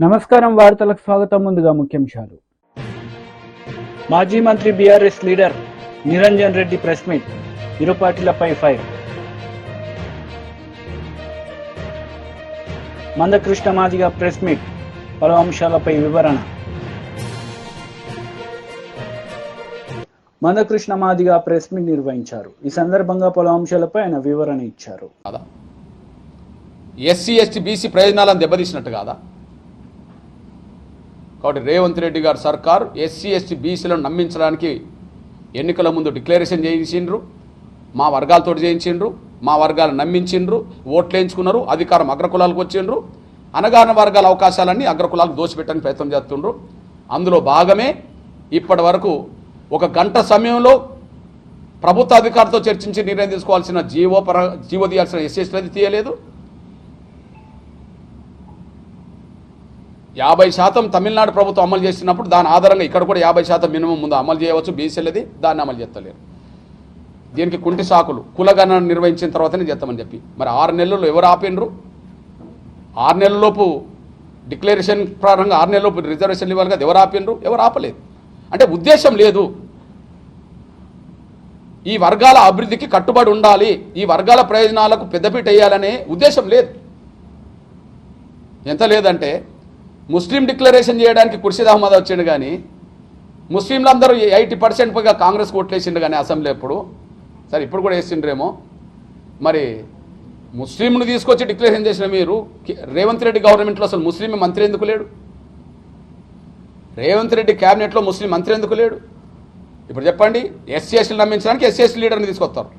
నమస్కారం వార్తలకు స్వాగతం. ముందుగా ముఖ్యాంశాలు. మాజీ మంత్రి BRS leader Niranjan Reddy press meet ఇరు పార్టీలపై fire. Mandakrishna Madiga press meet పలు అంశాలపై వివరణ. మందకృష్ణ మాదిగా ప్రెస్ మీట్ నిర్వహించారు. ఈ సందర్భంగా పలు అంశాలపై ఆయన వివరణ ఇచ్చారు. ఎస్సీ ఎస్టీ బీసీ ప్రయోజనాలను దెబ్బతీసినట్టు కాదా? కాబట్టి రేవంత్ రెడ్డి గారు సర్కార్ ఎస్సీ ఎస్టీ బీసీలను నమ్మించడానికి ఎన్నికల ముందు డిక్లరేషన్ చేయించిండ్రు మా వర్గాలతో చేయించిండ్రు మా వర్గాలు నమ్మించిండ్రు ఓట్లు వేయించుకున్నారు అధికారం అగ్రకులాలకు వచ్చిండ్రు. అనగాన వర్గాల అవకాశాలన్నీ అగ్రకులాలకు దోచిపెట్టడానికి ప్రయత్నం చేస్తుండ్రు. అందులో భాగమే ఇప్పటి వరకు ఒక గంట సమయంలో ప్రభుత్వ అధికారితో చర్చించి నిర్ణయం తీసుకోవాల్సిన జీవో పర జీవో తీయాల్సిన ఎస్ఎస్టీ తీయలేదు. యాభై శాతం తమిళనాడు ప్రభుత్వం అమలు చేసినప్పుడు దాని ఆధారంగా ఇక్కడ కూడా యాభై శాతం మినిమం ముందు అమలు చేయవచ్చు బీసీలది దాన్ని అమలు చేస్తలేరు. దీనికి కుంటి సాకులు కులగణన నిర్వహించిన తర్వాతనే చేస్తామని చెప్పి. మరి ఆరు నెలల్లో ఎవరు ఆపినరు ఆరు నెలలలోపు డిక్లరేషన్ ప్రారంభంగా ఆరు నెలలలోపు రిజర్వేషన్ ఇవ్వాలి కదా ఎవరు ఆపినరు ఎవరు ఆపలేదు. అంటే ఉద్దేశం లేదు. ఈ వర్గాల అభివృద్ధికి కట్టుబడి ఉండాలి ఈ వర్గాల ప్రయోజనాలకు పెద్దపీట వేయాలనే ఉద్దేశం లేదు. ఎంత లేదంటే ముస్లిం డిక్లరేషన్ చేయడానికి ఖుర్షీద్ అహ్మద్ వచ్చిండు కానీ ముస్లింలందరూ ఎయిటీ పర్సెంట్ పైగా కాంగ్రెస్ ఓట్లేసిండు కానీ అసెంబ్లీ ఎప్పుడు? సరే ఇప్పుడు కూడా వేసిండ్రేమో. మరి ముస్లింను తీసుకొచ్చి డిక్లరేషన్ చేసిన మీరు రేవంత్ రెడ్డి గవర్నమెంట్లో అసలు ముస్లిం మంత్రి ఎందుకు లేడు? రేవంత్ రెడ్డి క్యాబినెట్లో ముస్లిం మంత్రి ఎందుకు లేడు? ఇప్పుడు చెప్పండి ఎస్సీఎస్సీలు నమ్మించడానికి ఎస్సీఎస్సీ లీడర్ని తీసుకొస్తారు.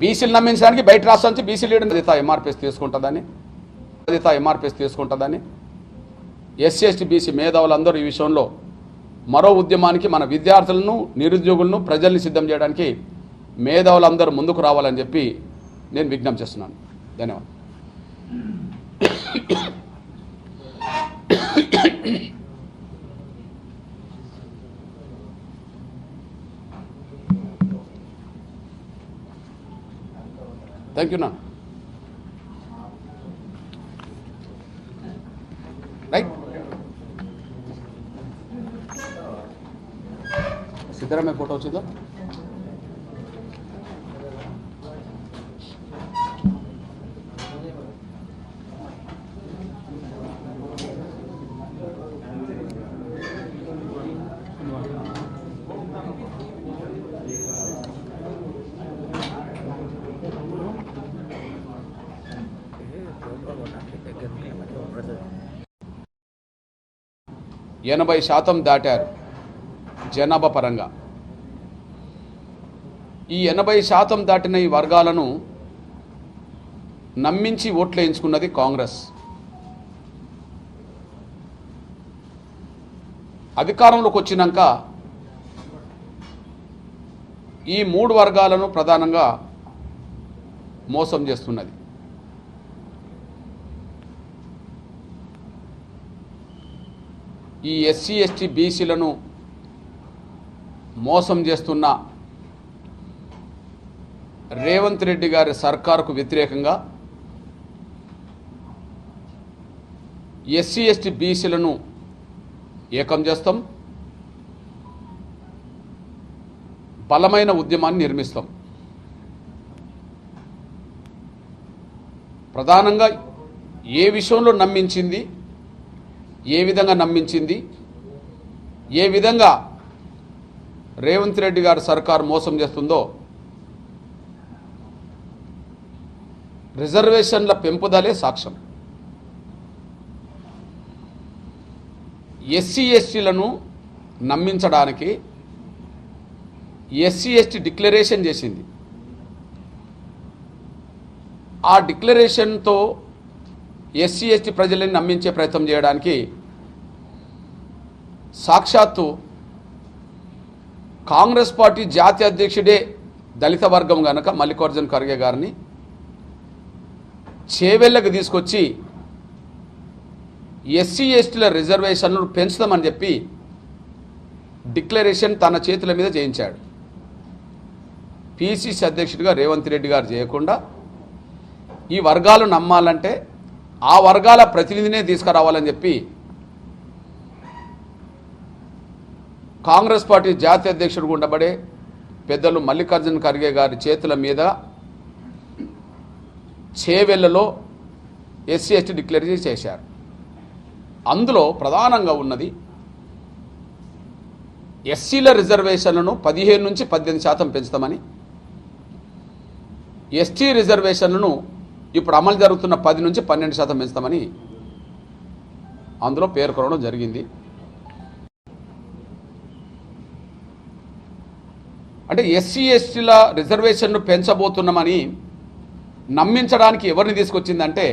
బీసీలు నమ్మించడానికి బయట రాష్ట్రం నుంచి బీసీ లీడర్ని దితా ఎంఆర్పీఎస్ తీసుకుంటుందని దితా ఎంఆర్పీఎస్ తీసుకుంటుందని ఎస్సీ బీసీ మేధావులందరూ ఈ విషయంలో మరో ఉద్యమానికి మన విద్యార్థులను నిరుద్యోగులను ప్రజల్ని సిద్ధం చేయడానికి మేధావులందరూ ముందుకు రావాలని చెప్పి నేను విజ్ఞప్తి చేస్తున్నాను. ధన్యవాదాలు. థ్యాంక్ యూ నా సిద్ధరామయ్య ఫోటో వచ్చిందా ఎనభై శాతం దాటారు జనాభా పరంగా. ఈ ఎనభై శాతం దాటిన ఈ వర్గాలను నమ్మించి ఓట్లు వేయించుకున్నది కాంగ్రెస్. అధికారంలోకి వచ్చినాక ఈ మూడు వర్గాలను ప్రధానంగా మోసం చేస్తున్నది. ఈ ఎస్సీ ఎస్టీ బీసీలను మోసం చేస్తున్న రేవంత్ రెడ్డి గారి సర్కారుకు వ్యతిరేకంగా ఎస్సీ ఎస్టీ బీసీలను ఏకం చేస్తాం. బలమైన ఉద్యమాన్ని నిర్మిస్తాం. ప్రధానంగా ఏ విషయంలో నమ్మించింది ఏ విధంగా నమ్మించింది ఏ విధంగా రేవంత్ రెడ్డి గారు సర్కారు మోసం చేస్తుందో రిజర్వేషన్ల పెంపుదలే సాక్ష్యం. ఎస్సీ ఎస్టీలను నమ్మించడానికి ఎస్సీ ఎస్టీ డిక్లరేషన్ చేసింది. ఆ డిక్లరేషన్తో ఎస్సీ ఎస్టీ ప్రజలని నమ్మించే ప్రయత్నం చేయడానికి సాక్షాత్తు కాంగ్రెస్ పార్టీ జాతీయ అధ్యక్షుడే దళిత వర్గం గనక మల్లికార్జున ఖర్గే గారిని చేవెళ్ళకు తీసుకొచ్చి ఎస్సీ ఎస్టీల రిజర్వేషన్లు పెంచుదామని చెప్పి డిక్లరేషన్ తన చేతుల మీద చేయించాడు. పిసిసి అధ్యక్షుడిగా రేవంత్ రెడ్డి గారు చేయకుండా ఈ వర్గాలు నమ్మాలంటే ఆ వర్గాల ప్రతినిధినే తీసుకురావాలని చెప్పి కాంగ్రెస్ పార్టీ జాతీయ అధ్యక్షుడు ఉండబడే పెద్దలు మల్లికార్జున ఖర్గే గారి చేతుల మీద చేవెళ్ళలో ఎస్సీ ఎస్టీ డిక్లేర్ చేశారు. అందులో ప్రధానంగా ఉన్నది ఎస్సీల రిజర్వేషన్లను పదిహేను నుంచి పద్దెనిమిది శాతం పెంచుతామని ఎస్టీ రిజర్వేషన్లను ఇప్పుడు అమలు జరుగుతున్న పది నుంచి పన్నెండు శాతం పెంచుతామని అందులో పేర్కొనడం జరిగింది. అంటే ఎస్సీ ఎస్టీల రిజర్వేషన్ను పెంచబోతున్నామని నమ్మించడానికి ఎవరిని తీసుకొచ్చిందంటే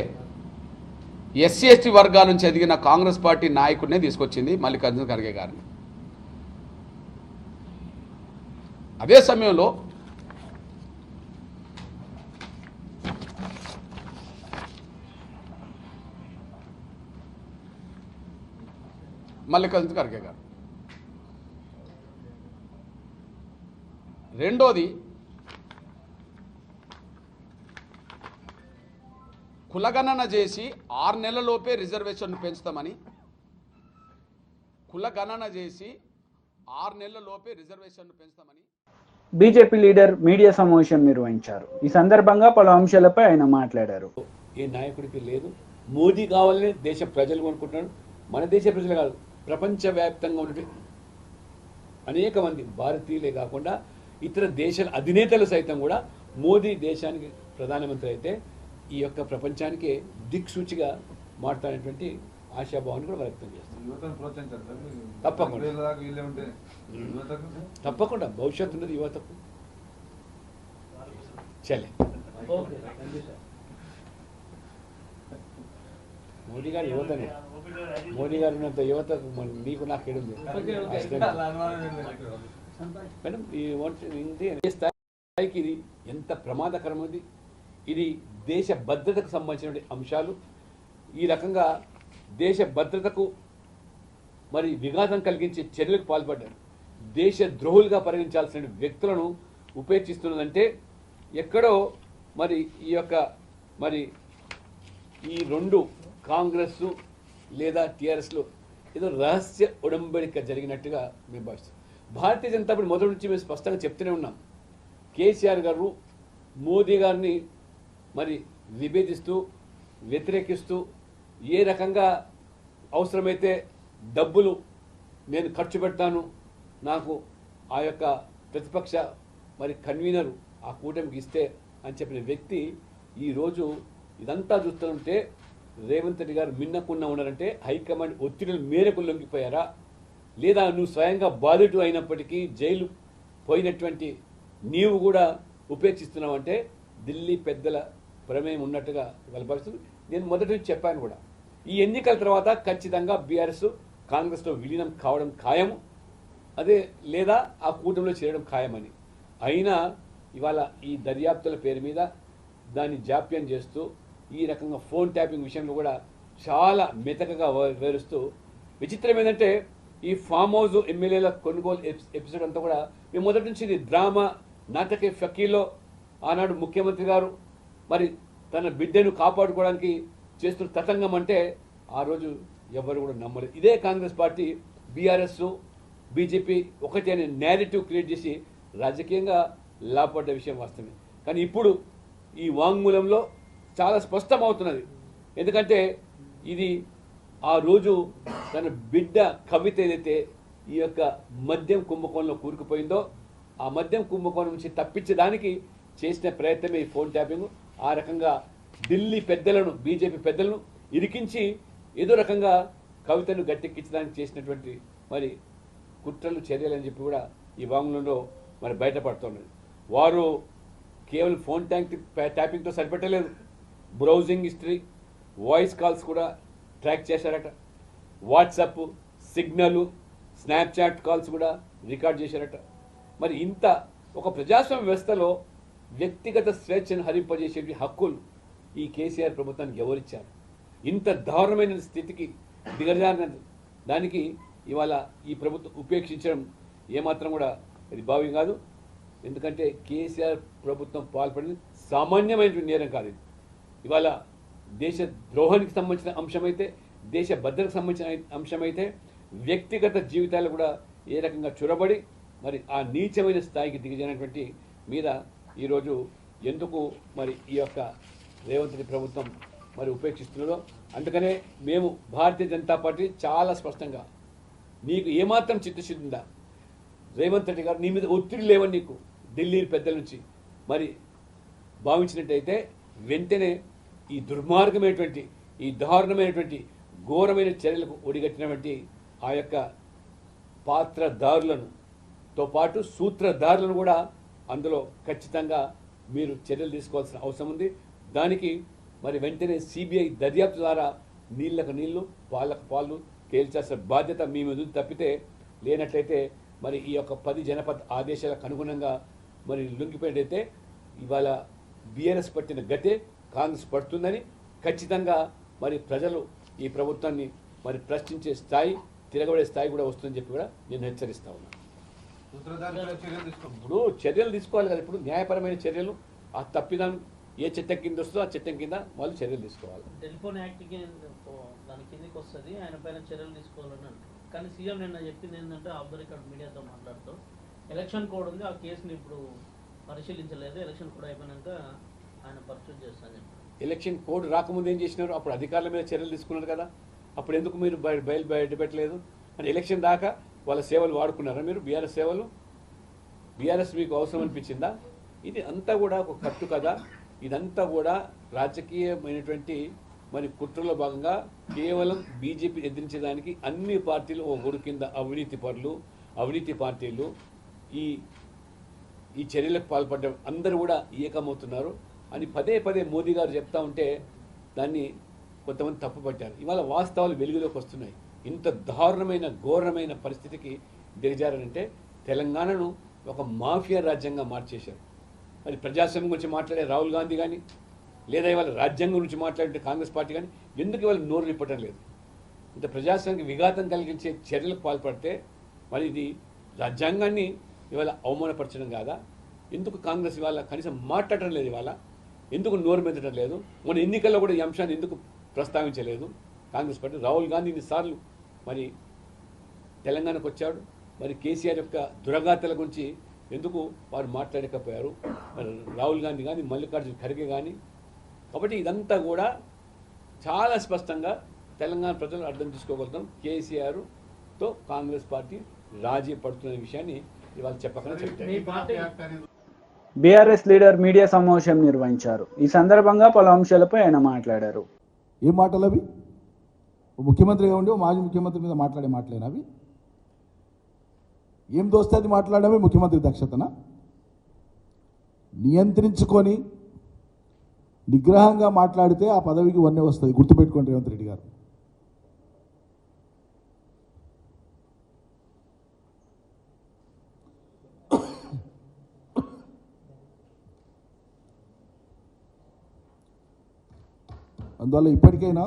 ఎస్సీ ఎస్టీ వర్గాల నుంచి ఎదిగిన కాంగ్రెస్ పార్టీ నాయకుడినే తీసుకొచ్చింది మల్లికార్జున ఖర్గే గారిని. అదే సమయంలో మల్లికార్జున ఖర్గే గారు రెండోది కులగణన చేసి ఆరు నెలలలోపే రిజర్వేషన్ పెంచుతామని. కులగణన చేసి ఆరు నెలలలోపే రిజర్వేషన్ పెంచుతామని. బీజేపీ లీడర్ మీడియా సమావేశం నిర్వహించారు. ఈ సందర్భంగా పలు అంశాలపై ఆయన మాట్లాడారు. ఏ నాయకుడికి లేదు. మోదీ కావాలని దేశ ప్రజలు అనుకుంటున్నాడు మన దేశ ప్రజలు కాదు ప్రపంచవ్యాప్తంగా ఉన్నటువంటి అనేక మంది భారతీయులే కాకుండా ఇతర దేశాల అధినేతలు సైతం కూడా మోదీ దేశానికి ప్రధానమంత్రి అయితే ఈ యొక్క ప్రపంచానికి దిక్సూచిగా మాట్లాడేటువంటి ఆశాభావాన్ని కూడా వ్యక్తం చేస్తాం యువతను ప్రోత్సహించారు సార్ మీరు. తప్పకుండా. తప్పకుండా. భవిష్యత్తు ఉన్నది యువతకు. చలే. మోడీ గారు యువతనే. మోడీ గారు ఉన్నంత యువతకు మరి నీకు నాకు ఏడుంది? మేడం ఈ స్థాయికి ఇది ఎంత ప్రమాదకరమైనది ఇది దేశ భద్రతకు సంబంధించిన అంశాలు. ఈ రకంగా దేశ భద్రతకు మరి విఘాతం కలిగించే చర్యలకు పాల్పడ్డారు. దేశ ద్రోహులుగా పరిగణించాల్సిన వ్యక్తులను ఉపేక్షిస్తున్నదంటే ఎక్కడో మరి ఈ యొక్క మరి ఈ రెండు కాంగ్రెస్ లేదా టీఆర్ఎస్లో ఏదో రహస్య ఉడంబడిక జరిగినట్టుగా మేము భావిస్తాం భారతీయ జనతా పార్టీ మొదటి నుంచి మేము స్పష్టంగా చెప్తూనే ఉన్నాం. కేసీఆర్ గారు మోదీ గారిని మరి విభేదిస్తూ వ్యతిరేకిస్తూ ఏ రకంగా అవసరమైతే డబ్బులు నేను ఖర్చు పెడతాను నాకు ఆ యొక్క ప్రతిపక్ష మరి కన్వీనర్ ఆ కూటమికి ఇస్తే అని చెప్పిన వ్యక్తి ఈరోజు ఇదంతా చూస్తుంటే రేవంత్ రెడ్డి గారు మిన్నకుండా ఉన్నారంటే హైకమాండ్ ఒత్తిడిల మేరకు లొంగిపోయారా? లేదా నువ్వు స్వయంగా బాధితు అయినప్పటికీ జైలు పోయినటువంటి నీవు కూడా ఉపేక్షిస్తున్నావు అంటే ఢిల్లీ పెద్దల ప్రమేయం ఉన్నట్టుగా కలపరుస్తుంది నేను మొదటి నుంచి చెప్పాను కూడా. ఈ ఎన్నికల తర్వాత ఖచ్చితంగా బీఆర్ఎస్ కాంగ్రెస్లో విలీనం కావడం ఖాయం అదే లేదా ఆ కూటమిలో చేరడం ఖాయమని. అయినా ఇవాళ ఈ దర్యాప్తుల పేరు మీద దాన్ని జాప్యం చేస్తూ ఈ రకంగా ఫోన్ ట్యాపింగ్ విషయంలో కూడా చాలా మెతకగా వివరిస్తూ విచిత్రం ఏంటంటే ఈ ఫామ్ హౌస్ ఎమ్మెల్యేల కొనుగోలు ఎపిసోడ్ అంతా కూడా మేము మొదటి నుంచి ఇది డ్రామా నాటక ఫకీలో ఆనాడు ముఖ్యమంత్రి గారు మరి తన బిడ్డను కాపాడుకోవడానికి చేస్తున్న తతంగం అంటే ఆ రోజు ఎవరు కూడా నమ్మలేదు. ఇదే కాంగ్రెస్ పార్టీ బీఆర్ఎస్ బీజేపీ ఒకటి అనే నేరేటివ్ క్రియేట్ చేసి రాజకీయంగా లాభపడ్డ విషయం వస్తుంది కానీ ఇప్పుడు ఈ వాంగ్మూలంలో చాలా స్పష్టమవుతున్నది. ఎందుకంటే ఇది ఆ రోజు తన బిడ్డ కవిత ఏదైతే ఈ యొక్క మద్యం కుంభకోణంలో కూరుకుపోయిందో ఆ మద్యం కుంభకోణం నుంచి తప్పించడానికి చేసిన ప్రయత్నమే ఈ ఫోన్ ట్యాపింగ్. ఆ రకంగా ఢిల్లీ పెద్దలను బీజేపీ పెద్దలను ఇరికించి ఏదో రకంగా కవితను గట్టెక్కించడానికి చేసినటువంటి మరి కుట్రలు చర్యలు అని చెప్పి కూడా ఈ వాంగ్లంలో మరి బయటపడుతున్నది. వారు కేవలం ఫోన్ ట్యాంక్ ట్యాపింగ్తో సరిపెట్టలేదు. బ్రౌజింగ్ హిస్టరీ వాయిస్ కాల్స్ కూడా ట్రాక్ చేశారట. వాట్సాప్ సిగ్నల్ స్నాప్చాట్ కాల్స్ కూడా రికార్డ్ చేశారట. మరి ఇంత ఒక ప్రజాస్వామ్య వ్యవస్థలో వ్యక్తిగత స్వేచ్ఛను హరింపజేసే హక్కులు ఈ కేసీఆర్ ప్రభుత్వానికి ఎవరిచ్చారు? ఇంత దారుణమైన స్థితికి దిగజారిన దానికి ఇవాళ ఈ ప్రభుత్వం ఉపేక్షించడం ఏమాత్రం కూడా ఇది భావ్యం కాదు. ఎందుకంటే కేసీఆర్ ప్రభుత్వం పాల్పడింది సామాన్యమైనటువంటి నేరం కాదు ఇది. ఇవాళ దేశ ద్రోహానికి సంబంధించిన అంశమైతే దేశ భద్రతకు సంబంధించిన అంశమైతే వ్యక్తిగత జీవితాలు కూడా ఏ రకంగా చొరబడి మరి ఆ నీచమైన స్థాయికి దిగజైనటువంటి మీద ఈరోజు ఎందుకు మరి ఈ యొక్క రేవంత్ రెడ్డి ప్రభుత్వం మరి ఉపేక్షిస్తున్నదో అందుకనే మేము భారతీయ జనతా పార్టీ చాలా స్పష్టంగా నీకు ఏమాత్రం చిత్తశుద్ధి ఉందా రేవంత్ రెడ్డి గారు నీ మీద ఒత్తిడి లేవని నీకు ఢిల్లీ పెద్దల నుంచి మరి భావించినట్టయితే వెంటనే ఈ దుర్మార్గమైనటువంటి ఈ దారుణమైనటువంటి ఘోరమైన చర్యలకు ఒడిగట్టినటువంటి ఆ యొక్క పాత్రదారులను తో పాటు సూత్రధారులను కూడా అందులో ఖచ్చితంగా మీరు చర్యలు తీసుకోవాల్సిన అవసరం ఉంది. దానికి మరి వెంటనే సిబిఐ దర్యాప్తు ద్వారా నీళ్ళకు నీళ్ళు పాలకు పాలు తేల్చాల్సిన బాధ్యత మీ మీద తప్పితే లేనట్లయితే మరి ఈ యొక్క పది జనపద ఆదేశాలకు అనుగుణంగా మరి లొంగిపోయినట్టయితే ఇవాళ బీఆర్ఎస్ పట్టిన గతే కాంగ్రెస్ పడుతుందని ఖచ్చితంగా మరి ప్రజలు ఈ ప్రభుత్వాన్ని మరి ప్రశ్నించే స్థాయి తిరగబడే స్థాయి కూడా వస్తుందని చెప్పి కూడా నేను హెచ్చరిస్తా ఉన్నాను ఇప్పుడు చర్యలు తీసుకోవాలి కదా ఇప్పుడు న్యాయపరమైన చర్యలు ఆ తప్పిదం ఏ చట్టం కింద వస్తుందో ఆ చట్టం కింద వాళ్ళు చర్యలు తీసుకోవాలి. టెలిఫోన్ యాక్ట్కి దాని కిందకి వస్తుంది ఆయన పైన చర్యలు తీసుకోవాలని అంటారు. కానీ సీఎం నిన్న చెప్పింది ఏంటంటే ఆఫ్ ద రికార్డ్ మీడియాతో మాట్లాడుతూ ఎలక్షన్ కోడ్ ఉంది ఆ కేసుని ఇప్పుడు పరిశీలించలేదు ఎలక్షన్ కోడ్ అయిపోయినాక ఎలక్షన్ కోడ్ రాకముందు ఏం చేసినారు? అప్పుడు అధికారుల మీద చర్యలు తీసుకున్నారు కదా. అప్పుడు ఎందుకు మీరు బయలు బయట పెట్టలేదు అని ఎలక్షన్ దాకా వాళ్ళ సేవలు వాడుకున్నారా మీరు? బీఆర్ఎస్ సేవలు? బీఆర్ఎస్ మీకు అవసరం అనిపించిందా? ఇది అంతా కూడా ఒక కట్టు కదా. ఇదంతా కూడా రాజకీయమైనటువంటి మరి కుట్రలో భాగంగా కేవలం బీజేపీ ఎదిరించడానికి అన్ని పార్టీలు ఓ గుడి కింద అవినీతి పరులు అవినీతి పార్టీలు ఈ ఈ చర్యలకు పాల్పడ్డ అందరూ కూడా ఏకమవుతున్నారు. అని పదే పదే మోదీ గారు చెప్తా ఉంటే దాన్ని కొంతమంది తప్పుపట్టారు. ఇవాళ వాస్తవాలు వెలుగులోకి వస్తున్నాయి. ఇంత దారుణమైన ఘోరమైన పరిస్థితికి దిగజారంటే తెలంగాణను ఒక మాఫియా రాజ్యంగా మార్చేశారు. మరి ప్రజాస్వామ్యం గురించి మాట్లాడే రాహుల్ గాంధీ కానీ లేదా ఇవాళ రాజ్యాంగం గురించి మాట్లాడే కాంగ్రెస్ పార్టీ కానీ ఎందుకు ఇవాళ నోరు నిప్పటం లేదు? ఇంత ప్రజాస్వామ్యానికి విఘాతం కలిగించే చర్యలకు పాల్పడితే మరి ఇది రాజ్యాంగాన్ని ఇవాళ అవమానపరచడం కాదా? ఎందుకు కాంగ్రెస్ ఇవాళ కనీసం మాట్లాడటం లేదు ఇవాళ? ఎందుకు నోరు మెదటం లేదు? మన ఎన్నికల్లో కూడా ఈ అంశాన్ని ఎందుకు ప్రస్తావించలేదు? కాంగ్రెస్ పార్టీ రాహుల్ గాంధీ ఇన్నిసార్లు మరి తెలంగాణకు వచ్చాడు. మరి కేసీఆర్ యొక్క దురగాతల గురించి ఎందుకు వారు మాట్లాడకపోయారు? మరి రాహుల్ గాంధీ కానీ మల్లికార్జున ఖర్గే కానీ కాబట్టి ఇదంతా కూడా చాలా స్పష్టంగా తెలంగాణ ప్రజలు అర్థం చేసుకోగలుగుతాం కేసీఆర్తో కాంగ్రెస్ పార్టీ రాజీ పడుతున్న విషయాన్ని ఇవాళ చెప్పకనే చెప్తారు. బీఆర్ఎస్ లీడర్ మీడియా సమావేశం నిర్వహించారు. ఈ సందర్భంగా పలు అంశాలపై ఆయన మాట్లాడారు. ఏం మాటలు అవి ముఖ్యమంత్రిగా ఉండి మాజీ ముఖ్యమంత్రి మీద మాట్లాడే మాటలేనా అవి ఏం దోస్తే అది మాట్లాడమే ముఖ్యమంత్రి దక్షతన? నియంత్రించుకొని నిగ్రహంగా మాట్లాడితే ఆ పదవికి వన్నె వస్తుంది గుర్తుపెట్టుకోండి రేవంత్ రెడ్డి గారు. అందువల్ల ఇప్పటికైనా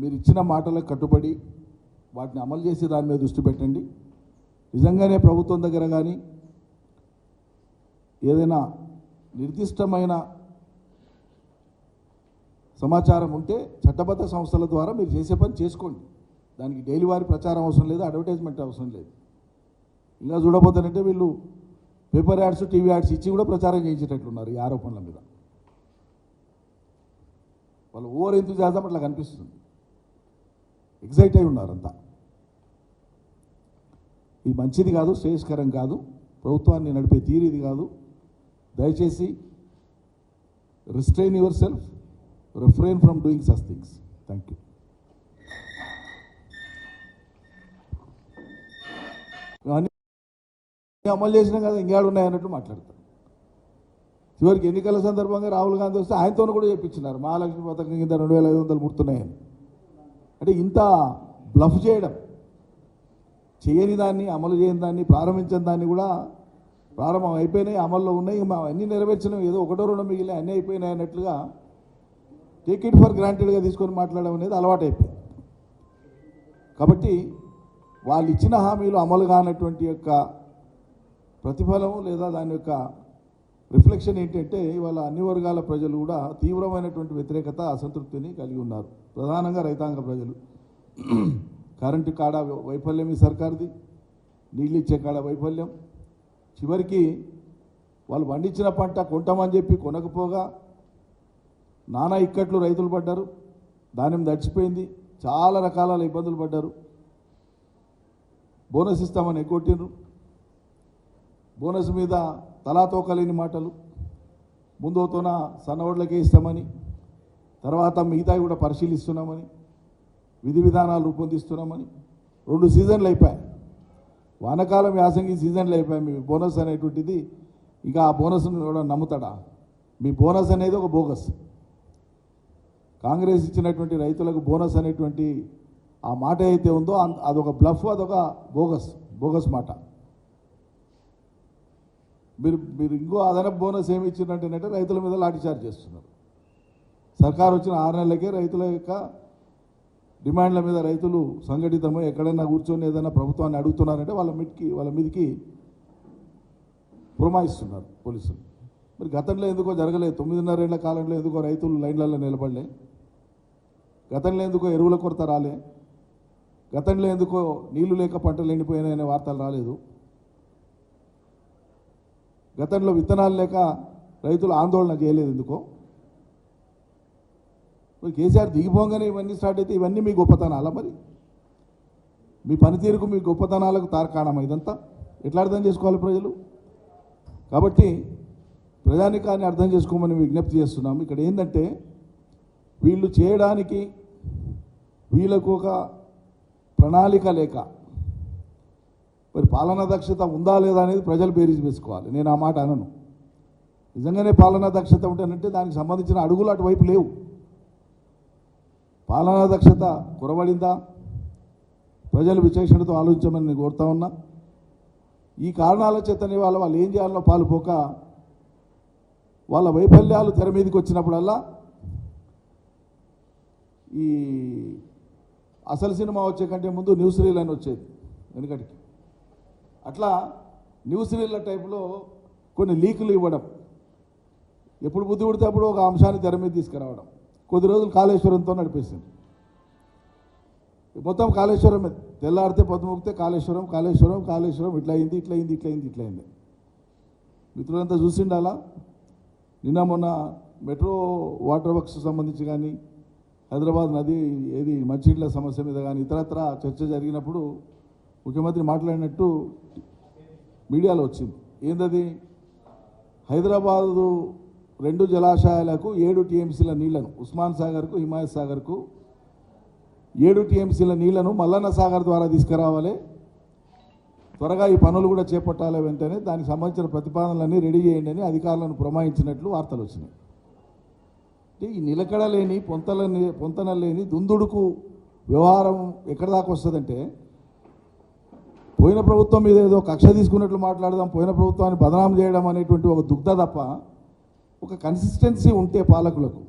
మీరు ఇచ్చిన మాటలకు కట్టుబడి వాటిని అమలు చేసే దాని మీద దృష్టి పెట్టండి. నిజంగానే ప్రభుత్వం దగ్గర కానీ ఏదైనా నిర్దిష్టమైన సమాచారం ఉంటే చట్టబద్ధ సంస్థల ద్వారా మీరు చేసే పని చేసుకోండి. దానికి డైలీ వారి ప్రచారం అవసరం లేదు అడ్వర్టైజ్మెంట్ అవసరం లేదు. ఇంకా చూడబోతానంటే వీళ్ళు పేపర్ యాడ్స్ టీవీ యాడ్స్ ఇచ్చి కూడా ప్రచారం చేయించేటట్లున్నారు ఈ ఆరోపణల మీద. వాళ్ళు ఓవర్ ఎందుకు చేద్దాం అట్లా కనిపిస్తుంది. ఎగ్జైట్ అయి ఉన్నారంతా. ఇది మంచిది కాదు శ్రేయస్కరం కాదు ప్రభుత్వాన్ని నడిపే తీరు ఇది కాదు. దయచేసి restrain yourself refrain from doing such things thank you అమలు చేసినా కదా ఇంకేడు ఉన్నాయన్నట్టు మాట్లాడతారు. చివరికి ఎన్నికల సందర్భంగా రాహుల్ గాంధీ వస్తే ఆయనతో కూడా చెప్పించినారు మహాలక్ష్మి పథకం కింద రెండు వేల ఐదు వందలు ముడుతున్నాయని. అంటే ఇంత బ్లఫ్ చేయడం చేయని దాన్ని అమలు చేయని దాన్ని ప్రారంభించని దాన్ని కూడా ప్రారంభం అయిపోయినాయి అమల్లో ఉన్నాయి. అన్నీ అన్ని నెరవేర్చినాం ఏదో ఒకటో రెండో మిగిలిన అన్నీ అయిపోయినాయి అన్నట్లుగా టేక్ ఇట్ ఫర్ గ్రాంటెడ్గా తీసుకొని మాట్లాడడం అనేది అలవాటు కాబట్టి వాళ్ళు ఇచ్చిన హామీలు అమలు కానటువంటి యొక్క ప్రతిఫలం లేదా దాని యొక్క రిఫ్లెక్షన్ ఏంటంటే ఇవాళ అన్ని వర్గాల ప్రజలు కూడా తీవ్రమైనటువంటి వ్యతిరేకత అసంతృప్తిని కలిగి ఉన్నారు. ప్రధానంగా రైతాంగ ప్రజలు. కరెంటు కాడ వైఫల్యం ఈ సర్కార్ది. నీళ్ళు ఇచ్చే కాడ వైఫల్యం. చివరికి వాళ్ళు పండించిన పంట కొంటామని చెప్పి కొనకపోగా నానా ఇక్కట్లు రైతులు పడ్డారు. ధాన్యం దడిచిపోయింది చాలా రకాల ఇబ్బందులు పడ్డారు. బోనస్ ఇస్తామని ఎక్కొట్టిండ్రు బోనస్ మీద తలాతోకలేని మాటలు ముందుతోన సన్నోడ్లకే ఇస్తామని తర్వాత మిగతావి కూడా పరిశీలిస్తున్నామని విధి విధానాలు రూపొందిస్తున్నామని. రెండు సీజన్లు అయిపోయాయి. వానకాలం యాసంగి సీజన్లు అయిపోయాయి. మీ బోనస్ అనేటువంటిది ఇంకా ఆ బోనస్ను కూడా నమ్ముతాడా? మీ బోనస్ అనేది ఒక బోగస్. కాంగ్రెస్ ఇచ్చినటువంటి రైతులకు బోనస్ అనేటువంటి ఆ మాట అయితే ఉందో అదొక బ్లఫ్ అదొక బోగస్ బోగస్ మాట. మీరు మీరు ఇంకో అదనపు బోనస్ ఏమి ఇచ్చిందంటేనంటే రైతుల మీద లాఠీచార్జ్ చేస్తున్నారు. సర్కారు వచ్చిన ఆరు నెలలకే రైతుల యొక్క డిమాండ్ల మీద రైతులు సంఘటితమై ఎక్కడైనా కూర్చొని ఏదైనా ప్రభుత్వాన్ని అడుగుతున్నారంటే వాళ్ళ మీదకి వాళ్ళ మీదకి పురమాయిస్తున్నారు పోలీసులు. మరి గతంలో ఎందుకో జరగలేదు. తొమ్మిదిన్నరేళ్ళ కాలంలో ఎందుకో రైతులు లైన్లలో నిలబడలే. గతంలో ఎందుకో ఎరువుల కొరత రాలే. గతంలో ఎందుకో నీళ్ళు లేక పంటలు ఎండిపోయినాయనే వార్తలు రాలేదు. గతంలో విత్తనాలు లేక రైతులు ఆందోళన చేయలేదు ఎందుకో? మరి కేసీఆర్ దిగిపోగానే ఇవన్నీ స్టార్ట్ అయితే ఇవన్నీ మీ గొప్పతనాలా మరి? మీ పనితీరుకు మీ గొప్పతనాలకు తారకాణం ఇదంతా? ఎట్లా అర్థం చేసుకోవాలి ప్రజలు? కాబట్టి ప్రజానికాన్ని అర్థం చేసుకోమని విజ్ఞప్తి చేస్తున్నాం. ఇక్కడ ఏంటంటే వీళ్ళు చేయడానికి వీళ్ళకు ఒక ప్రణాళిక లేక మరి పాలనా దక్షత ఉందా లేదా అనేది ప్రజలు బేరీజ్ వేసుకోవాలి. నేను ఆ మాట అనను. నిజంగానే పాలనా దక్షత ఉంటేనంటే దానికి సంబంధించిన అడుగులు అటువైపు లేవు. పాలనా దక్షత కురబడిందా ప్రజలు విచక్షణతో ఆలోచించమని నేను కోరుతా ఉన్నా. ఈ కారణాల చేతనే వాళ్ళ వాళ్ళు ఏం చేయాలనో పాలుపోక వాళ్ళ వైఫల్యాలు తెర మీదకి వచ్చినప్పుడల్లా ఈ అసలు సినిమా వచ్చే కంటే ముందు న్యూస్ రీల్ అని వచ్చేది వెనుకటికి. అట్లా న్యూస్ రీళ్ళ టైప్లో కొన్ని లీకులు ఇవ్వడం. ఎప్పుడు బుద్ధి పుడితే అప్పుడు ఒక అంశాన్ని తెర మీద తీసుకురావడం. కొద్ది రోజులు కాళేశ్వరంతో నడిపేసింది మొత్తం కాళేశ్వరం మీద. తెల్లారితే పొద్దుమొక్కితే కాళేశ్వరం కాళేశ్వరం కాళేశ్వరం ఇట్లా అయింది ఇట్లా అయింది ఇట్లా అయింది ఇట్లా అయింది మిత్రులంతా చూసిండాలా? నిన్న మొన్న మెట్రో వాటర్ వర్క్స్ సంబంధించి కానీ హైదరాబాద్ నది ఏది మంచినీళ్ళ సమస్య మీద కానీ ఇతరత్ర చర్చ జరిగినప్పుడు ముఖ్యమంత్రి మాట్లాడినట్టు మీడియాలో వచ్చింది. ఏందది? హైదరాబాదు రెండు జలాశయాలకు ఏడు టీఎంసీల నీళ్ళను ఉస్మాన్ సాగర్కు హిమాయత్ సాగర్కు ఏడు టీఎంసీల నీళ్ళను మల్లన్న సాగర్ ద్వారా తీసుకురావాలి. త్వరగా ఈ పనులు కూడా చేపట్టాలి వెంటనే. దానికి సంబంధించిన ప్రతిపాదనలన్నీ రెడీ చేయండి అని అధికారులను పురమాయించినట్లు వార్తలు వచ్చినాయి. ఈ నిలకడ లేని పొంతల పొంతన లేని దుందుడుకు వ్యవహారం ఎక్కడి దాకా వస్తుందంటే పోయిన ప్రభుత్వం మీద ఏదో కక్ష తీసుకున్నట్లు మాట్లాడదాం పోయిన ప్రభుత్వాన్ని బదనాం చేయడం అనేటువంటి ఒక దుగ్ధ తప్ప ఒక కన్సిస్టెన్సీ ఉంటే పాలకులకు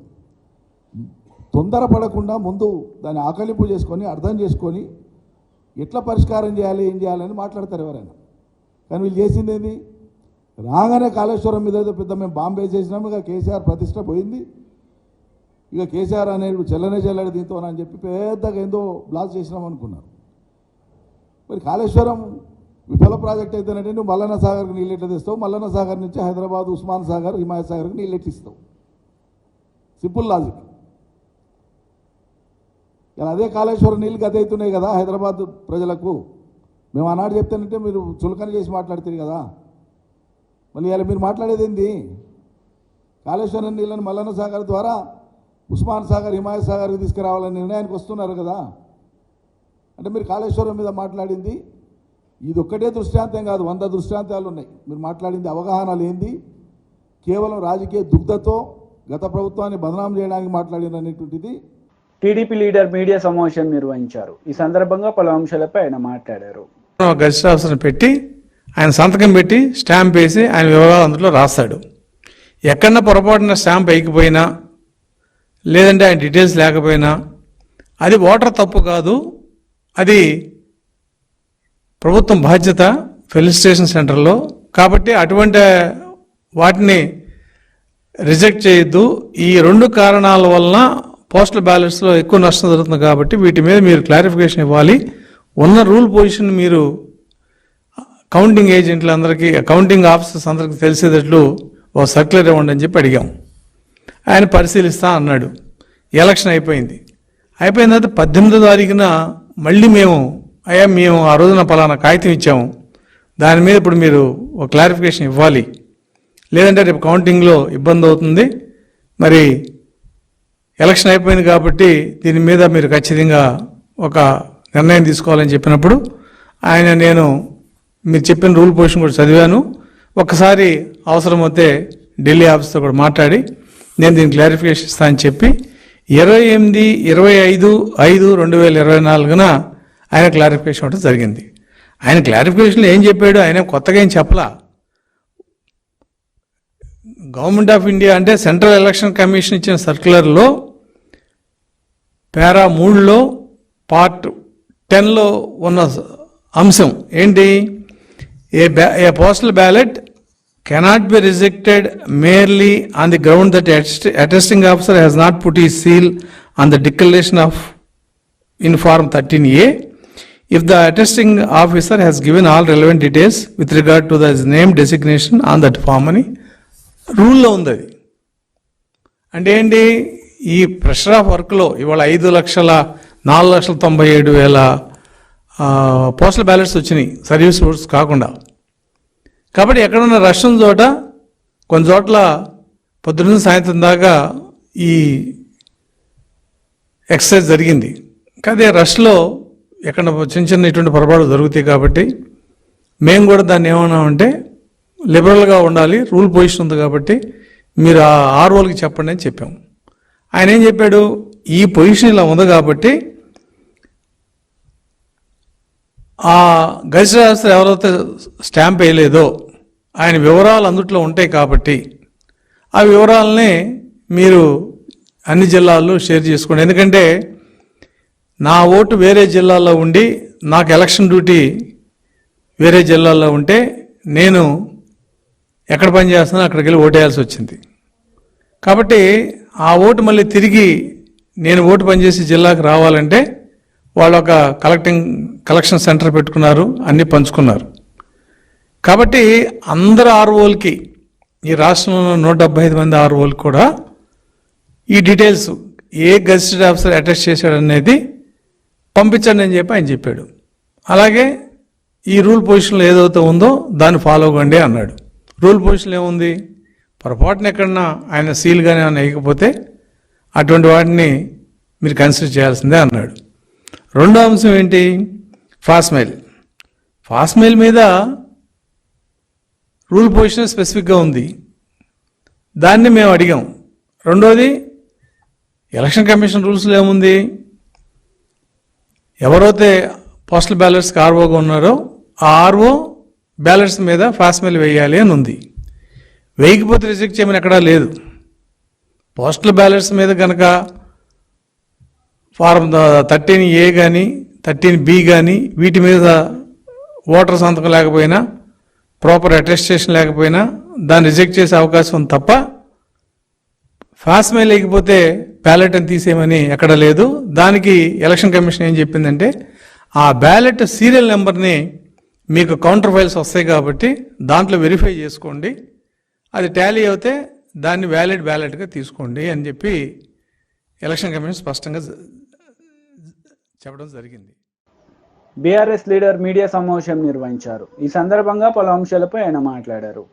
తొందరపడకుండా ముందు దాన్ని ఆకలింపు చేసుకొని అర్థం చేసుకొని ఎట్లా పరిష్కారం చేయాలి ఏం చేయాలని మాట్లాడతారు ఎవరైనా. కానీ వీళ్ళు చేసింది ఏంది? రాగానే కాళేశ్వరం మీద ఏదో పెద్ద మేము బాంబే చేసినాము ఇక కేసీఆర్ ప్రతిష్ట పోయింది. ఇక కేసీఆర్ అనేది చెల్లనే చెల్లడి దీంతో అని చెప్పి పెద్దగా ఏందో బ్లాస్ట్ చేసినాం అనుకున్నారు. మరి కాళేశ్వరం విఫల ప్రాజెక్ట్ అయితేనంటే? నువ్వు మల్లన్న సాగర్కి నీళ్ళు ఎట్లా తెస్తావు? మల్లన్న సాగర్ నుంచి హైదరాబాద్ ఉస్మాన్ సాగర్ హిమాయత్ సాగర్కి నీళ్ళు ఎట్లా ఇస్తావు సింపుల్ లాజిక్. ఇలా అదే కాళేశ్వరం నీళ్ళు గత అవుతున్నాయి కదా హైదరాబాద్ ప్రజలకు. మేము ఆనాడు చెప్తానంటే మీరు చులకన చేసి మాట్లాడుతారు కదా. మళ్ళీ ఇలా మీరు మాట్లాడేది ఏంది? కాళేశ్వరం నీళ్ళని మల్లన్న సాగర్ ద్వారా ఉస్మాన్ సాగర్ హిమాయత్ సాగర్కి తీసుకురావాలని నిర్ణయానికి వస్తున్నారు కదా. అంటే మీరు కాళేశ్వరం మీద మాట్లాడింది. ఇది ఒక్కటే దృష్టాంతం కాదు వంద దృష్టాంతాలు ఉన్నాయి మీరు మాట్లాడింది అవగాహన లేనిది కేవలం రాజకీయ దుగ్ధతో గత ప్రభుత్వాన్ని బదనాం చేయడానికి మాట్లాడినటువంటిది టీడీపీ లీడర్ మీడియా సమావేశం నిర్వహించారు. ఈ సందర్భంగా పలు అంశాలపై ఆయన మాట్లాడారు. ఆఫీసర్ని పెట్టి ఆయన సంతకం పెట్టి స్టాంప్ వేసి ఆయన వివరాలు అందులో రాస్తాడు. ఎక్కడన్నా పొరపాటున స్టాంప్ వేయకపోయినా లేదంటే ఆయన డీటెయిల్స్ లేకపోయినా అది ఓటర్ తప్పు కాదు అది ప్రభుత్వం బాధ్యత ఫెలిస్టేషన్ సెంటర్లో. కాబట్టి అటువంటి వాటిని రిజెక్ట్ చేయొద్దు. ఈ రెండు కారణాల వలన పోస్టల్ బ్యాలెట్స్లో ఎక్కువ నష్టం జరుగుతుంది కాబట్టి వీటి మీద మీరు క్లారిఫికేషన్ ఇవ్వాలి. ఉన్న రూల్ పొజిషన్ మీరు కౌంటింగ్ ఏజెంట్లందరికీ కౌంటింగ్ ఆఫీసర్స్ అందరికీ తెలిసేటట్లు ఓ సర్క్యులర్ ఇవ్వండి అని చెప్పి అడిగాం. ఆయన పరిశీలిస్తా అన్నాడు. ఎలక్షన్ అయిపోయింది. అయిపోయిన తర్వాత పద్దెనిమిదో తారీఖున మళ్ళీ మేము అయ్యా మేము ఆ రోజున పలానా కాగితం ఇచ్చాము. దాని మీద ఇప్పుడు మీరు ఒక క్లారిఫికేషన్ ఇవ్వాలి. లేదంటే రేపు కౌంటింగ్లో ఇబ్బంది అవుతుంది. మరి ఎలక్షన్ అయిపోయింది కాబట్టి దీని మీద మీరు ఖచ్చితంగా ఒక నిర్ణయం తీసుకోవాలని చెప్పినప్పుడు ఆయన నేను మీరు చెప్పిన రూల్ పొజిషన్ కూడా చదివాను. ఒక్కసారి అవసరమైతే ఢిల్లీ ఆఫీస్తో కూడా మాట్లాడి నేను దీని క్లారిఫికేషన్ ఇస్తానని చెప్పి ఇరవై ఎనిమిది ఇరవై ఐదు ఐదు రెండు వేల ఇరవై నాలుగున ఆయన క్లారిఫికేషన్ ఇవ్వడం జరిగింది. ఆయన క్లారిఫికేషన్లో ఏం చెప్పాడు? ఆయన కొత్తగా ఏం చెప్పలా? గవర్నమెంట్ ఆఫ్ ఇండియా అంటే సెంట్రల్ ఎలక్షన్ కమిషన్ ఇచ్చిన సర్క్యులర్లో పేరా మూడులో పార్ట్ టెన్లో ఉన్న అంశం ఏంటి? ఏ బ్యా a postal ballot cannot be rejected merely on the ground that attesting officer has not put his seal on the declaration of in Form 13A if the attesting officer has given all relevant details with regard to the name designation on that form అని రూల్లో ఉంది అది అంటే ఏంటి ఈ pressure of వర్క్లో ఇవాళ ఐదు లక్షల నాలుగు లక్షల తొంభై ఏడు వేల పోస్టల్ బ్యాలెట్స్ వచ్చినాయి సర్వీస్ రూట్స్ కాకుండా. కాబట్టి ఎక్కడున్న రష్ ఉన్న చోట కొన్ని చోట్ల పొద్దున్న సాయంత్రం దాకా ఈ ఎక్సర్సైజ్ జరిగింది. కానీ రష్లో ఎక్కడ చిన్న చిన్న ఇటువంటి పొరపాటు జరుగుతాయి కాబట్టి మేము కూడా దాన్ని ఏమన్నామంటే లిబరల్గా ఉండాలి రూల్ పొజిషన్ ఉంది కాబట్టి మీరు ఆ ఆర్ఓలకి చెప్పండి అని చెప్పాం ఆయన ఏం చెప్పాడు? ఈ పొజిషన్ ఇలా ఉంది కాబట్టి ఆ గజశాస్త్రి ఎవరైతే స్టాంప్ వేయలేదో ఆయన వివరాలు అందుట్లో ఉంటాయి కాబట్టి ఆ వివరాలని మీరు అన్ని జిల్లాల్లో షేర్ చేసుకోండి. ఎందుకంటే నా ఓటు వేరే జిల్లాలో ఉండి నాకు ఎలక్షన్ డ్యూటీ వేరే జిల్లాలో ఉంటే నేను ఎక్కడ పని చేస్తున్నా అక్కడికి వెళ్ళి ఓటేయాల్సి వచ్చింది. కాబట్టి ఆ ఓటు మళ్ళీ తిరిగి నేను ఓటు పనిచేసే జిల్లాకు రావాలంటే వాళ్ళు ఒక కలెక్టింగ్ కలెక్షన్ సెంటర్ పెట్టుకున్నారు అన్నీ పంచుకున్నారు. కాబట్టి అందరు ఆర్ఓలకి ఈ రాష్ట్రంలో నూట డెబ్బై ఐదు మంది ఆర్ఓలకి కూడా ఈ డీటెయిల్స్ ఏ గజిస్టెడ్ ఆఫీసర్ అటెస్ట్ చేశాడు అనేది పంపించండి అని చెప్పి ఆయన చెప్పాడు. అలాగే ఈ రూల్ పొజిషన్లో ఏదైతే ఉందో దాన్ని ఫాలో అవ్వండి అన్నాడు. రూల్ పొజిషన్ ఏముంది? పొరపాటున ఎక్కడన్నా ఆయన సీల్ కానీ ఏమైనా వేయకపోతే అటువంటి వాటిని మీరు కన్సిడర్ చేయాల్సిందే అన్నాడు. రెండో అంశం ఏంటి? ఫాస్మైల్ ఫాస్మైల్ మీద రూల్ పొజిషన్ స్పెసిఫిక్గా ఉంది. దాన్ని మేము అడిగాం. రెండోది ఎలక్షన్ కమిషన్ రూల్స్లో ఏముంది? ఎవరైతే పోస్టల్ బ్యాలెట్స్కి ఆర్ఓగా ఉన్నారో ఆ ఆర్ఓ బ్యాలెట్స్ మీద ఫాస్మెయిల్ వేయాలి అని ఉంది. వేయకపోతే రిజెక్ట్ చేయమని ఎక్కడా లేదు. పోస్టల్ బ్యాలెట్స్ మీద కనుక ఫారం థర్టీన్ ఏ కానీ థర్టీన్ బి కానీ వీటి మీద ఓటర్ సంతకం లేకపోయినా ప్రాపర్ అటెస్టేషన్ లేకపోయినా దాన్ని రిజెక్ట్ చేసే అవకాశం ఉంది తప్ప ఫాస్మెయిల్ లేకపోతే బ్యాలెట్ అని తీసేయమని ఎక్కడ లేదు. దానికి ఎలక్షన్ కమిషన్ ఏం చెప్పిందంటే ఆ బ్యాలెట్ సీరియల్ నెంబర్ని మీకు కౌంటర్ ఫైల్స్ వస్తాయి కాబట్టి దాంట్లో వెరిఫై చేసుకోండి. అది టాలీ అవుతే దాన్ని వ్యాలిడ్ బ్యాలెట్గా తీసుకోండి అని చెప్పి ఎలక్షన్ కమిషన్ స్పష్టంగా చెప్పడం జరిగింది. బీఆర్ఎస్ లీడర్ మీడియా సమావేశం నిర్వహించారు. ఈ సందర్భంగా పలు అంశాలపై ఆయన మాట్లాడారు.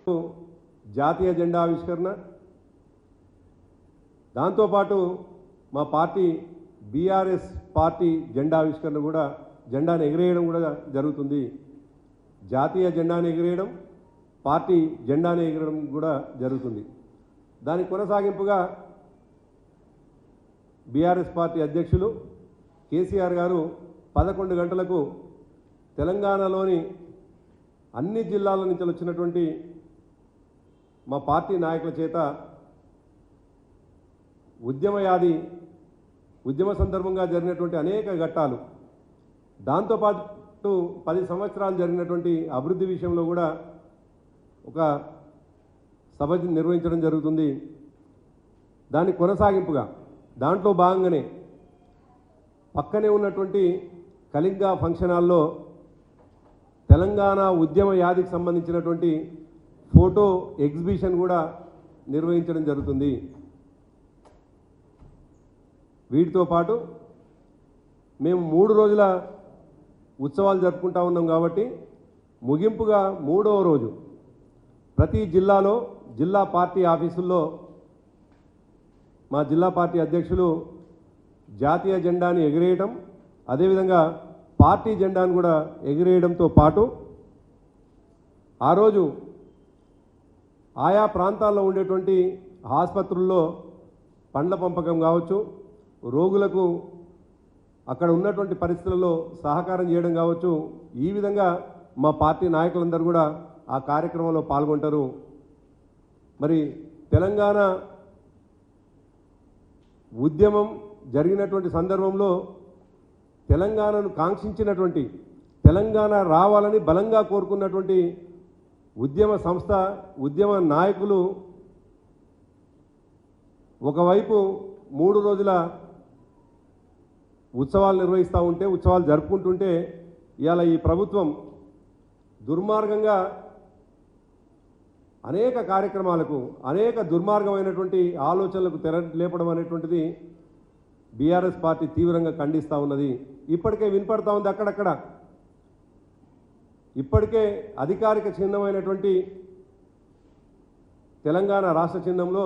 జాతీయ జెండా ఆవిష్కరణ. దాంతోపాటు మా పార్టీ బీఆర్ఎస్ పార్టీ జెండా ఆవిష్కరణ కూడా జెండాను ఎగిరేయడం కూడా జరుగుతుంది. జాతీయ జెండాను ఎగిరేయడం పార్టీ జెండాను ఎగిరడం కూడా జరుగుతుంది. దాని కొనసాగింపుగా బీఆర్ఎస్ పార్టీ అధ్యక్షులు కేసీఆర్ గారు పదకొండు గంటలకు తెలంగాణలోని అన్ని జిల్లాల నుంచి వచ్చినటువంటి మా పార్టీ నాయకుల చేత ఉద్యమయాది ఉద్యమ సందర్భంగా జరిగినటువంటి అనేక ఘట్టాలు. దాంతోపాటు పది సంవత్సరాలు జరిగినటువంటి అభివృద్ధి విషయంలో కూడా ఒక సభ నిర్వహించడం జరుగుతుంది. దాని కొనసాగింపుగా దాంట్లో భాగంగానే పక్కనే ఉన్నటువంటి కళింగ ఫంక్షన్ హాల్లో తెలంగాణ ఉద్యమ యాదికి సంబంధించినటువంటి ఫోటో ఎగ్జిబిషన్ కూడా నిర్వహించడం జరుగుతుంది. వీటితో పాటు మేము మూడు రోజుల ఉత్సవాలు జరుపుకుంటా ఉన్నాం కాబట్టి ముగింపుగా మూడవ రోజు ప్రతి జిల్లాలో జిల్లా పార్టీ ఆఫీసుల్లో మా జిల్లా పార్టీ అధ్యక్షులు జాతీయ జెండాని ఎగిరేయడం అదేవిధంగా పార్టీ జెండాను కూడా ఎగిరేయడంతో పాటు ఆ రోజు ఆయా ప్రాంతాల్లో ఉండేటువంటి ఆసుపత్రుల్లో పండ్ల పంపకం కావచ్చు రోగులకు అక్కడ ఉన్నటువంటి పరిస్థితులలో సహకారం చేయడం కావచ్చు ఈ విధంగా మా పార్టీ నాయకులందరూ కూడా ఆ కార్యక్రమంలో పాల్గొంటారు. మరి తెలంగాణ ఉద్యమం జరిగినటువంటి సందర్భంలో తెలంగాణను కాంక్షించినటువంటి తెలంగాణ రావాలని బలంగా కోరుకున్నటువంటి ఉద్యమ సంస్థ ఉద్యమ నాయకులు ఒకవైపు మూడు రోజుల ఉత్సవాలు నిర్వహిస్తూ ఉంటే ఉత్సవాలు జరుపుకుంటుంటే ఇవాళ ఈ ప్రభుత్వం దుర్మార్గంగా అనేక కార్యక్రమాలకు అనేక దుర్మార్గమైనటువంటి ఆలోచనలకు తెర లేపడం అనేటువంటిది బీఆర్ఎస్ పార్టీ తీవ్రంగా ఖండిస్తూ ఉన్నది. ఇప్పటికే వినపడతా ఉంది అక్కడక్కడ. ఇప్పటికే అధికారిక చిహ్నమైనటువంటి తెలంగాణ రాష్ట్ర చిహ్నంలో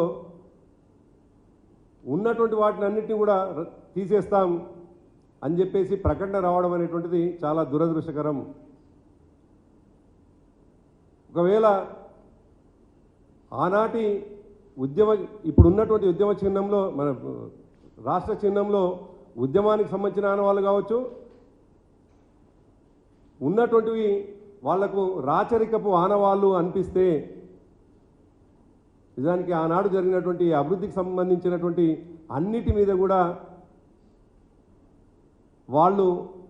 ఉన్నటువంటి వాటిని అన్నింటినీ కూడా తీసేస్తాం అని చెప్పేసి ప్రకటన రావడం అనేటువంటిది చాలా దురదృష్టకరం. ఒకవేళ ఆనాటి ఉద్యమ ఇప్పుడు ఉన్నటువంటి ఉద్యమ చిహ్నంలో మన రాష్ట్ర చిహ్నంలో ఉద్యమానికి సంబంధించిన ఆనవాళ్ళు కావచ్చు ఉన్నటువంటివి వాళ్ళకు రాచరికపు ఆనవాళ్ళు అనిపిస్తే నిజానికి ఆనాడు జరిగినటువంటి అభివృద్ధికి సంబంధించినటువంటి అన్నిటి మీద కూడా వాళ్ళు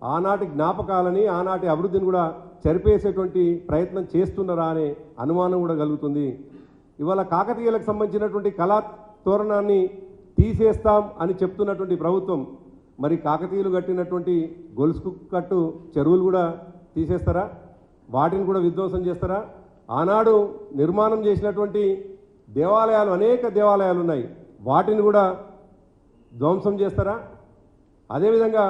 ఆనాటి జ్ఞాపకాలని ఆనాటి అభివృద్ధిని కూడా చెరిపేసేటువంటి ప్రయత్నం చేస్తున్నారా అనే అనుమానం కూడా కలుగుతుంది. ఇవాళ కాకతీయులకు సంబంధించినటువంటి కళా తోరణాన్ని తీసేస్తాం అని చెప్తున్నటువంటి ప్రభుత్వం మరి కాకతీయులు కట్టినటువంటి గొలుసు కట్టు చెరువులు కూడా తీసేస్తారా? వాటిని కూడా విధ్వంసం చేస్తారా? ఆనాడు నిర్మాణం చేసినటువంటి దేవాలయాలు అనేక దేవాలయాలు ఉన్నాయి. వాటిని కూడా ధ్వంసం చేస్తారా? అదేవిధంగా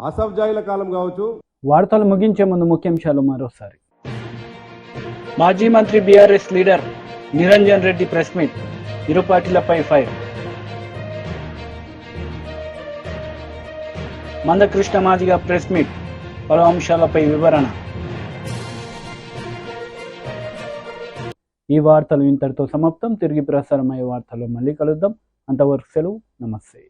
అసఫ్జాయిల కాలం కావచ్చు. వార్తలు ముగించే ముందు ముఖ్యాంశాలు మరోసారి. మాజీ మంత్రి BRS leader Niranjan Reddy press meet. ఇరు పార్టీలపై fire. Mandakrishna Madiga press meet పలు అంశాలపై వివరణ. ఈ వార్తలు ఇంతటితో సమాప్తం. తిరిగి ప్రసారమయ్యే వార్తలు మళ్ళీ కలుద్దాం. అంతవరకు సెలవు. నమస్తే.